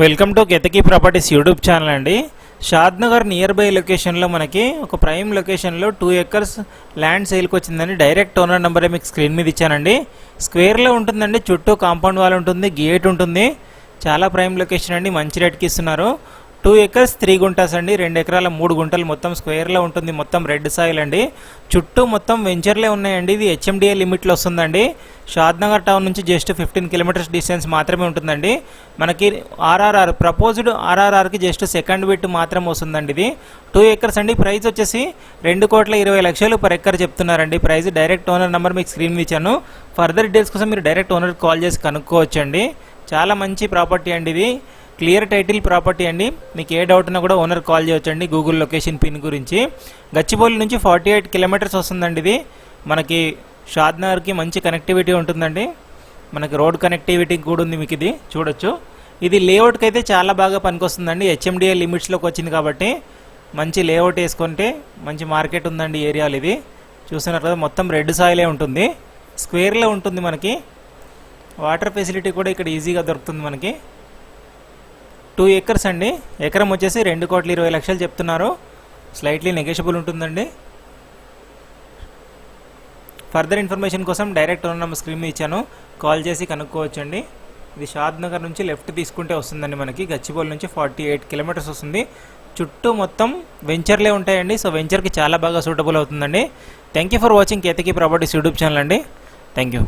Welcome to Ketaki properties YouTube channel అండి. Shadnagar near by లొకేషన్లో మనకి ఒక ప్రైమ్ లొకేషన్లో టూ ఎకర్స్ ల్యాండ్ సేల్కి వచ్చిందండి. డైరెక్ట్ ఓనర్ నెంబరే మీకు స్క్రీన్ మీద ఇచ్చానండి. స్క్వేర్లో ఉంటుందండి చుట్టూ కాంపౌండ్ వాల్ ఉంటుంది గేట్ ఉంటుంది. చాలా ప్రైమ్ లొకేషన్ అండి మంచి రేట్కి ఇస్తున్నారు. టూ ఎకర్స్ త్రీ గుంటాస్ అండి. రెండు ఎకరాల మూడు గుంటలు మొత్తం స్క్వేర్లో ఉంటుంది. మొత్తం రెడ్ సాయిల్ అండి. చుట్టూ మొత్తం వెంచర్లే ఉన్నాయండి. ఇది హెచ్ఎండిఏ లిమిట్లో వస్తుందండి. షాద్నగర్ టౌన్ నుంచి జస్ట్ ఫిఫ్టీన్ కిలోమీటర్స్ డిస్టెన్స్ మాత్రమే ఉంటుందండి. మనకి ఆర్ఆర్ఆర్ ప్రపోజ్డ్ ఆర్ఆర్ఆర్కి జస్ట్ సెకండ్ బిట్ మాత్రం వస్తుందండి ఇది. టూ ఎకర్స్ అండి. ప్రైస్ వచ్చేసి రెండు కోట్ల ఇరవై లక్షలు పర్ ఎకర్ చెప్తున్నారండి. ప్రైస్ డైరెక్ట్ ఓనర్ నెంబర్ మీకు స్క్రీన్ ఇచ్చాను. ఫర్దర్ డీటెయిల్స్ కోసం మీరు డైరెక్ట్ ఓనర్కి కాల్ చేసి కనుక్కోవచ్చండి. చాలా మంచి ప్రాపర్టీ అండి ఇది. క్లియర్ టైటిల్ ప్రాపర్టీ అండి. మీకు ఏ డౌట్ ఉన్నా కూడా ఓనర్ కాల్ చేయొచ్చండి గూగుల్ లొకేషన్ పిన్ గురించి. గచ్చిబౌలి నుంచి ఫార్టీ ఎయిట్ కిలోమీటర్స్ వస్తుందండి ఇది. మనకి షాద్నగర్కి మంచి కనెక్టివిటీ ఉంటుందండి. మనకి రోడ్ కనెక్టివిటీ కూడా ఉంది మీకు ఇది. చూడొచ్చు. ఇది లేఅవుట్కి అయితే చాలా బాగా పనికొస్తుందండి. హెచ్ఎండిఏ లిమిట్స్లోకి వచ్చింది కాబట్టి మంచి లేఅవుట్ వేసుకుంటే మంచి మార్కెట్ ఉందండి ఏరియాలు ఏరియాలో ఇది. చూస్తున్నారు కదా మొత్తం రెడ్ సాయిలే ఉంటుంది. స్క్వేర్లో ఉంటుంది మనకి. వాటర్ ఫెసిలిటీ కూడా ఇక్కడ ఈజీగా దొరుకుతుంది మనకి. టూ ఎకర్స్ అండి. ఎకరం వచ్చేసి రెండు కోట్ల ఇరవై లక్షలు చెప్తున్నారు. స్లైట్లీ నెగెషబుల్ ఉంటుందండి. ఫర్దర్ ఇన్ఫర్మేషన్ కోసం డైరెక్ట్ ఉన్న స్క్రీన్ మీద ఇచ్చాను. కాల్ చేసి కనుక్కోవచ్చండి. ఇది షాద్ నగర్ నుంచి లెఫ్ట్ తీసుకుంటే వస్తుందండి మనకి. గచ్చిబౌలి నుంచి ఫార్టీ ఎయిట్ కిలోమీటర్స్ వస్తుంది. చుట్టూ మొత్తం వెంచర్లే ఉంటాయండి. సో వెంచర్కి చాలా బాగా సూటబుల్ అవుతుందండి. Thank you for watching Ketaki properties YouTube channel అండి. Thank you